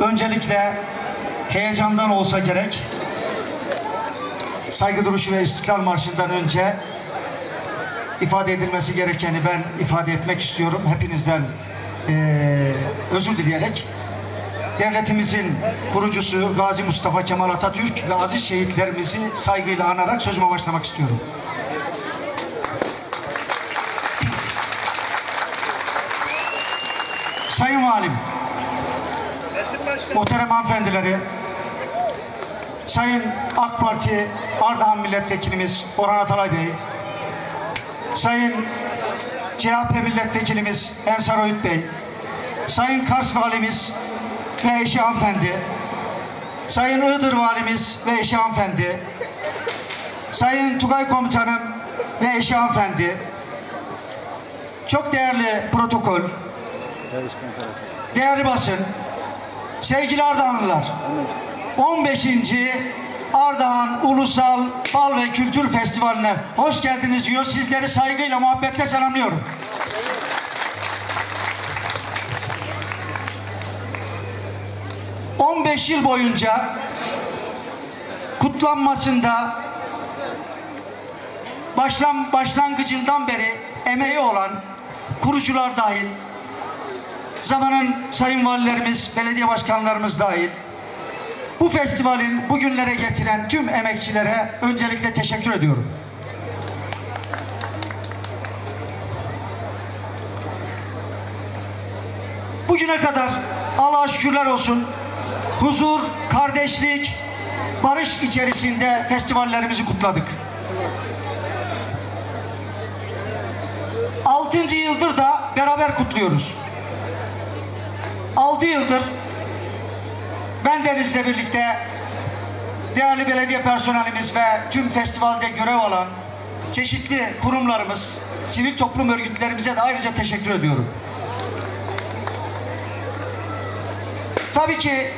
Öncelikle heyecandan olsa gerek saygı duruşu ve istiklal marşından önce ifade edilmesi gerekeni ben ifade etmek istiyorum. Hepinizden eee, özür dileyerek devletimizin kurucusu Gazi Mustafa Kemal Atatürk ve aziz şehitlerimizi saygıyla anarak sözüme başlamak istiyorum. Sayın Valim, muhterem hanımefendileri, Sayın AK Parti Ardahan Milletvekilimiz Orhan Atalay Bey, Sayın CHP Milletvekilimiz Ensar Öğüt Bey, Sayın Kars Valimiz ve eşi hanımefendi, Sayın Iğdır Valimiz ve eşi hanımefendi, Sayın Tugay Komutanım ve eşi hanımefendi, çok değerli protokol, değerli basın, sevgili Ardahanlılar, 15. Ardahan Ulusal Bal ve Kültür Festivali'ne hoş geldiniz diyor. Sizleri saygıyla, muhabbetle selamlıyorum. ...15 yıl boyunca... ...kutlanmasında... Başlan, ...başlangıcından beri emeği olan... ...kurucular dahil... ...zamanın sayın valilerimiz, belediye başkanlarımız dahil... Bu festivalin bugünlere getiren tüm emekçilere öncelikle teşekkür ediyorum. Bugüne kadar Allah'a şükürler olsun huzur, kardeşlik, barış içerisinde festivallerimizi kutladık. Altıncı yıldır da beraber kutluyoruz. Altı yıldır ben Deniz'le birlikte değerli belediye personelimiz ve tüm festivalde görev alan çeşitli kurumlarımız, sivil toplum örgütlerimize de ayrıca teşekkür ediyorum. Tabii ki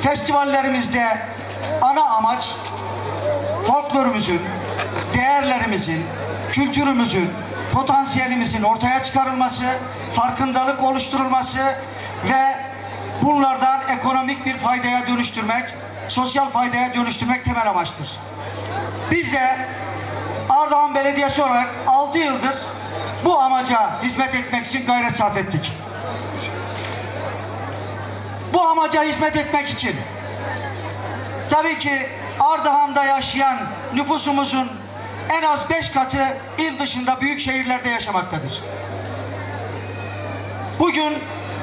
festivallerimizde ana amaç folklorumuzun, değerlerimizin, kültürümüzün, potansiyelimizin ortaya çıkarılması, farkındalık oluşturulması ve bunlardan ekonomik bir faydaya dönüştürmek, sosyal faydaya dönüştürmek temel amaçtır. Biz de Ardahan Belediyesi olarak 6 yıldır bu amaca hizmet etmek için gayret sarf ettik. Bu amaca hizmet etmek için tabii ki Ardahan'da yaşayan nüfusumuzun en az 5 katı il dışında büyük şehirlerde yaşamaktadır. Bugün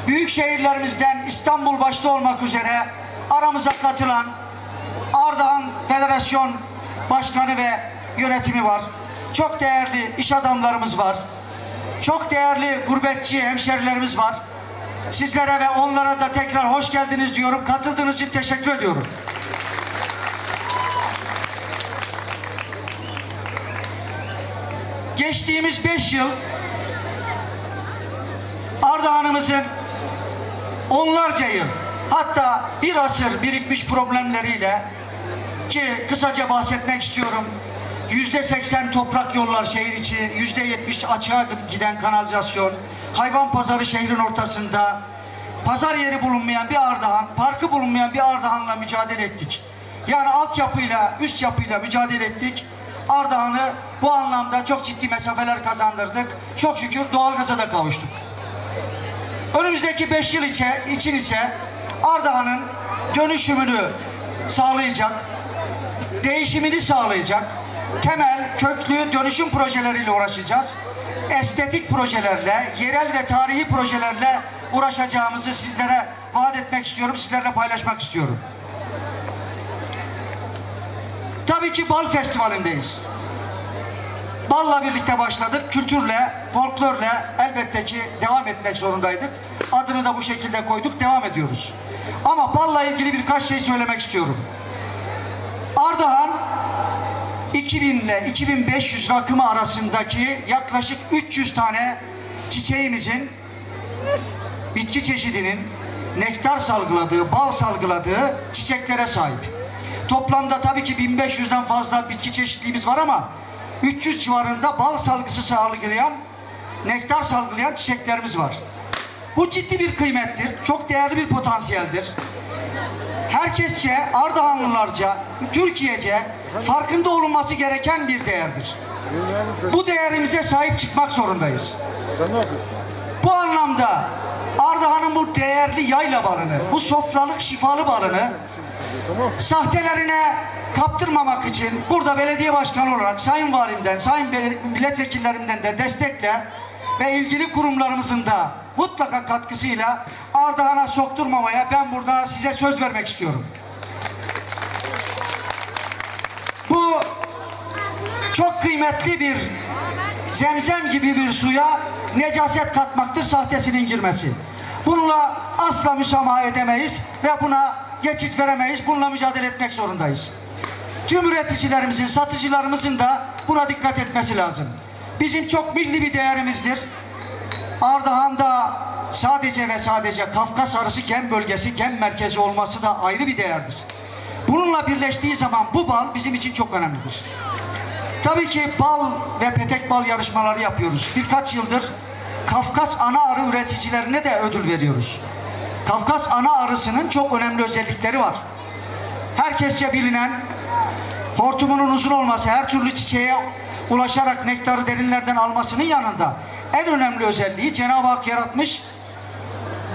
büyük şehirlerimizden İstanbul başta olmak üzere aramıza katılan Ardahan Federasyon Başkanı ve yönetimi var. Çok değerli iş adamlarımız var. Çok değerli gurbetçi hemşerilerimiz var. Sizlere ve onlara da tekrar hoş geldiniz diyorum. Katıldığınız için teşekkür ediyorum. Geçtiğimiz beş yıl Ardahan'ımızın onlarca yıl hatta bir asır birikmiş problemleriyle ki kısaca bahsetmek istiyorum. Yüzde seksen toprak yollar şehir içi, yüzde yetmiş açığa giden kanalizasyon, hayvan pazarı şehrin ortasında, pazar yeri bulunmayan bir Ardahan, parkı bulunmayan bir Ardahan'la mücadele ettik. Yani altyapıyla, üst yapıyla mücadele ettik. Ardahan'ı bu anlamda çok ciddi mesafeler kazandırdık. Çok şükür doğalgaza da kavuştuk. Önümüzdeki 5 yıl içe, için ise Ardahan'ın dönüşümünü sağlayacak, değişimini sağlayacak, temel, köklü dönüşüm projeleriyle uğraşacağız. Estetik projelerle, yerel ve tarihi projelerle uğraşacağımızı sizlere vaat etmek istiyorum, sizlerle paylaşmak istiyorum. Tabii ki Bal Festivali'ndeyiz. Balla birlikte başladık. Kültürle, folklorla elbette ki devam etmek zorundaydık. Adını da bu şekilde koyduk. Devam ediyoruz. Ama balla ilgili birkaç şey söylemek istiyorum. Ardahan 2000 ile 2500 rakımı arasındaki yaklaşık 300 tane çiçeğimizin bitki çeşidinin nektar salgıladığı, bal salgıladığı çiçeklere sahip. Toplamda tabii ki 1500'den fazla bitki çeşitliliğimiz var ama 300 civarında bal salgısı salgılayan, nektar salgılayan çiçeklerimiz var. Bu ciddi bir kıymettir, çok değerli bir potansiyeldir. herkesçe, Ardahanlılarca, Türkiye'ce farkında olunması gereken bir değerdir. Bu değerimize sahip çıkmak zorundayız. Bu anlamda Ardahan'ın bu değerli yayla balını, bu sofralık şifalı balını. Sahtelerine kaptırmamak için burada belediye başkanı olarak Sayın Valimden, Sayın Milletvekillerimden de destekle ve ilgili kurumlarımızın da mutlaka katkısıyla Ardahan'a sokturmamaya ben burada size söz vermek istiyorum. Bu çok kıymetli bir zemzem gibi bir suya necaset katmaktır sahtesinin girmesi. Bununla asla müsamaha edemeyiz ve buna geçit veremeyiz. Bununla mücadele etmek zorundayız. Tüm üreticilerimizin, satıcılarımızın da buna dikkat etmesi lazım. Bizim çok milli bir değerimizdir. Ardahan'da sadece ve sadece Kafkas arası gem bölgesi, gem merkezi olması da ayrı bir değerdir. Bununla birleştiği zaman bu bal bizim için çok önemlidir. Tabii ki bal ve petek bal yarışmaları yapıyoruz. Birkaç yıldır Kafkas ana arı üreticilerine de ödül veriyoruz. Kafkas ana arısının çok önemli özellikleri var. Herkesçe bilinen hortumunun uzun olması, her türlü çiçeğe ulaşarak nektarı derinlerden almasının yanında en önemli özelliği Cenab-ı Hak yaratmış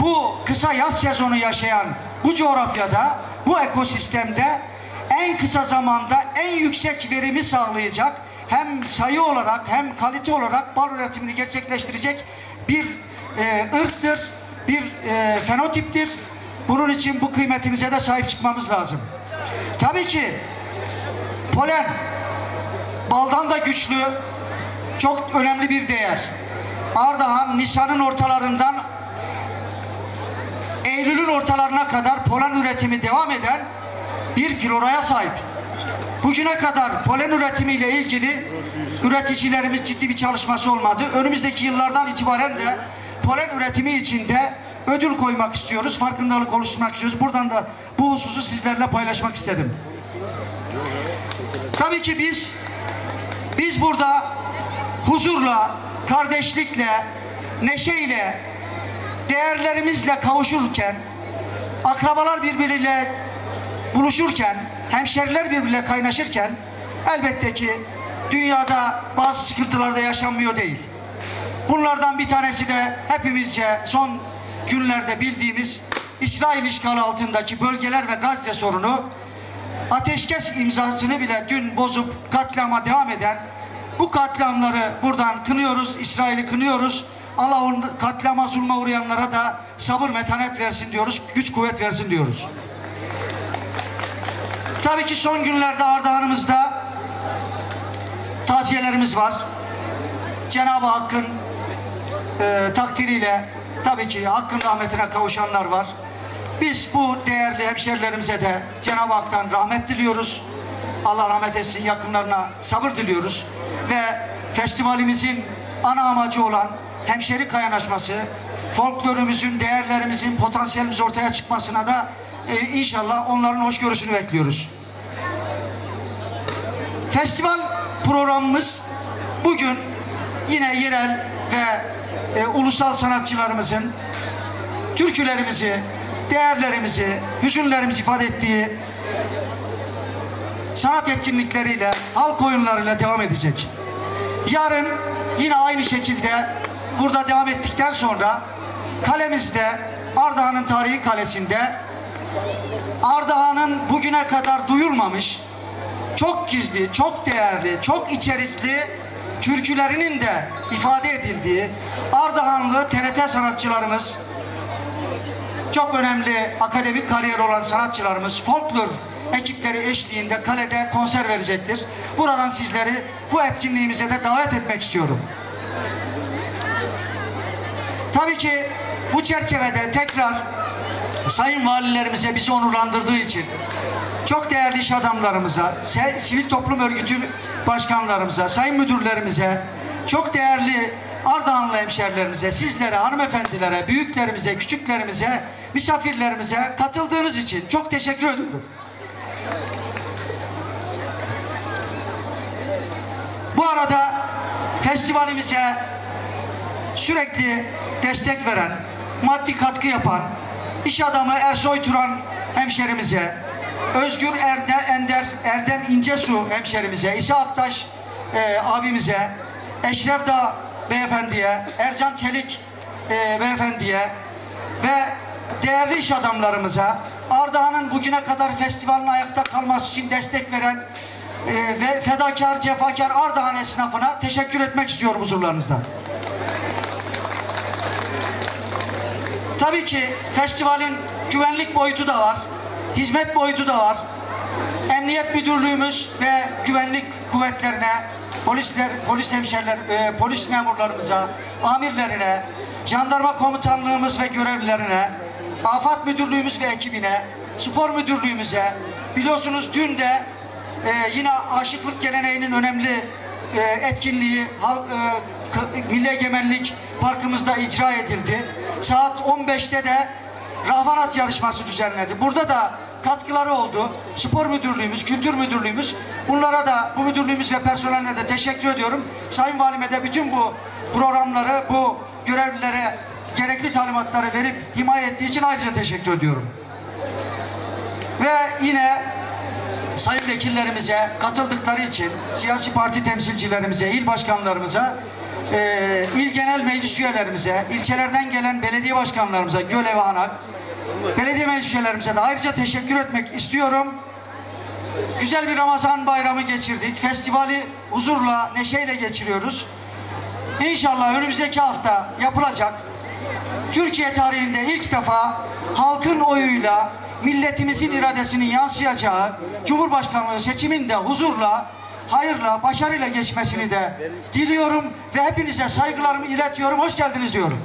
bu kısa yaz sezonu yaşayan bu coğrafyada, bu ekosistemde en kısa zamanda en yüksek verimi sağlayacak hem sayı olarak hem kalite olarak bal üretimini gerçekleştirecek bir e, ırktır, bir e, fenotiptir. Bunun için bu kıymetimize de sahip çıkmamız lazım. Tabii ki polen baldan da güçlü, çok önemli bir değer. Ardahan Nisan'ın ortalarından Eylül'ün ortalarına kadar polen üretimi devam eden bir floraya sahip. Bugüne kadar polen üretimiyle ilgili üreticilerimiz ciddi bir çalışması olmadı. Önümüzdeki yıllardan itibaren de polen üretimi içinde ödül koymak istiyoruz. Farkındalık oluşturmak istiyoruz. Buradan da bu hususu sizlerle paylaşmak istedim. Tabii ki biz biz burada huzurla, kardeşlikle, neşeyle, değerlerimizle kavuşurken, akrabalar birbiriyle buluşurken, hemşeriler birbiriyle kaynaşırken elbette ki dünyada bazı sıkıntılar da yaşanmıyor değil. Bunlardan bir tanesi de hepimizce son günlerde bildiğimiz İsrail işgali altındaki bölgeler ve Gazze sorunu ateşkes imzasını bile dün bozup katliama devam eden bu katliamları buradan kınıyoruz, İsrail'i kınıyoruz. Allah on katliama zulme uğrayanlara da sabır metanet versin diyoruz, güç kuvvet versin diyoruz. Tabii ki son günlerde Ardahan'ımızda taziyelerimiz var. Cenab-ı Hakk'ın e, takdiriyle tabii ki Hakk'ın rahmetine kavuşanlar var. Biz bu değerli hemşerilerimize de Cenab-ı Hak'tan rahmet diliyoruz. Allah rahmet etsin yakınlarına sabır diliyoruz. Ve festivalimizin ana amacı olan hemşeri kaynaşması, folklorumuzun, değerlerimizin, potansiyelimiz ortaya çıkmasına da e, inşallah onların hoşgörüsünü bekliyoruz. Festival programımız bugün yine yerel ve e, ulusal sanatçılarımızın türkülerimizi, değerlerimizi, hüzünlerimizi ifade ettiği sanat etkinlikleriyle, halk oyunlarıyla devam edecek. Yarın yine aynı şekilde burada devam ettikten sonra kalemizde Ardahan'ın tarihi kalesinde Ardahan'ın bugüne kadar duyulmamış çok gizli, çok değerli, çok içerikli türkülerinin de ifade edildiği Ardahanlı TRT sanatçılarımız çok önemli akademik kariyer olan sanatçılarımız folklor ekipleri eşliğinde kalede konser verecektir. Buradan sizleri bu etkinliğimize de davet etmek istiyorum. Tabii ki bu çerçevede tekrar sayın valilerimize bizi onurlandırdığı için çok değerli iş adamlarımıza, sivil toplum örgütü başkanlarımıza, sayın müdürlerimize, çok değerli Ardahanlı hemşerilerimize, sizlere, hanımefendilere, büyüklerimize, küçüklerimize, misafirlerimize katıldığınız için çok teşekkür ediyorum. Bu arada festivalimize sürekli destek veren, maddi katkı yapan iş adamı Ersoy Turan hemşerimize, Özgür Erde, Ender, Erdem İncesu hemşerimize, İsa Aktaş e, abimize, Eşref Dağ beyefendiye, Ercan Çelik e, beyefendiye ve değerli iş adamlarımıza, Ardahan'ın bugüne kadar festivalin ayakta kalması için destek veren e, ve fedakar, cefakar Ardahan esnafına teşekkür etmek istiyorum huzurlarınızda. Tabii ki festivalin güvenlik boyutu da var, hizmet boyutu da var. Emniyet Müdürlüğümüz ve güvenlik kuvvetlerine, polisler, polis hemşeriler, e, polis memurlarımıza, amirlerine, jandarma komutanlığımız ve görevlilerine, afat müdürlüğümüz ve ekibine, spor müdürlüğümüze, biliyorsunuz dün de e, yine aşıklık geleneğinin önemli e, etkinliği hal- e, Milli Egemenlik Parkımızda icra edildi. Saat 15'te de Rahvanat yarışması düzenledi. Burada da katkıları oldu. Spor müdürlüğümüz, kültür müdürlüğümüz. Bunlara da bu müdürlüğümüz ve personeline de teşekkür ediyorum. Sayın Valime de bütün bu programları, bu görevlilere gerekli talimatları verip himaye ettiği için ayrıca teşekkür ediyorum. Ve yine sayın vekillerimize katıldıkları için siyasi parti temsilcilerimize, il başkanlarımıza, eee il genel meclis üyelerimize, ilçelerden gelen belediye başkanlarımıza, Göle ve Anak, belediye meclis üyelerimize de ayrıca teşekkür etmek istiyorum. Güzel bir Ramazan bayramı geçirdik. Festivali huzurla, neşeyle geçiriyoruz. İnşallah önümüzdeki hafta yapılacak Türkiye tarihinde ilk defa halkın oyuyla milletimizin iradesinin yansıyacağı Cumhurbaşkanlığı seçiminde huzurla, hayırla, başarıyla geçmesini de diliyorum ve hepinize saygılarımı iletiyorum. Hoş geldiniz diyorum.